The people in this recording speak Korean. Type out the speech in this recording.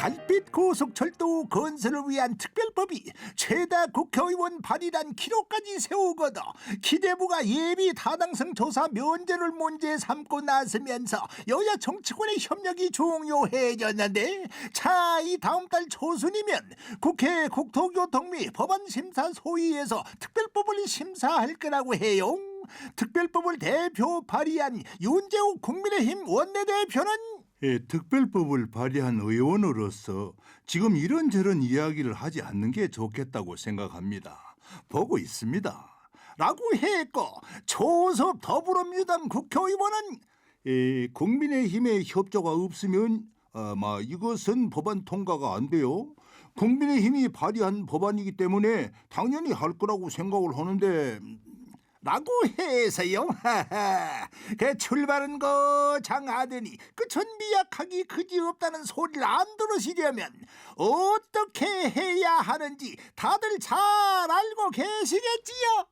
달빛 고속철도 건설을 위한 특별법이 최다 국회의원 발의란 기록까지 세우거든 기재부가 예비 타당성 조사 면제를 문제 삼고 나서면서 여야 정치권의 협력이 중요해졌는데 자 이 다음 달 초순이면 국회 국토교통 및 법안 심사 소위에서 특별법을 심사할 거라고 해요. 특별법을 대표 발의한 윤재욱 국민의힘 원내대표는 예, 특별법을 발의한 의원으로서 지금 이런저런 이야기를 하지 않는 게 좋겠다고 생각합니다. 보고 있습니다. 라고 했고 조섭 더불어민주당 국회의원은 예, 국민의힘의 협조가 없으면 아마 이것은 법안 통과가 안 돼요. 국민의힘이 발의한 법안이기 때문에 당연히 할 거라고 생각을 하는데 라고 해서요. 그 출발은 거 장하더니 끝은 미약하기 그지없다는 소리를 안 들으시려면 어떻게 해야 하는지 다들 잘 알고 계시겠지요.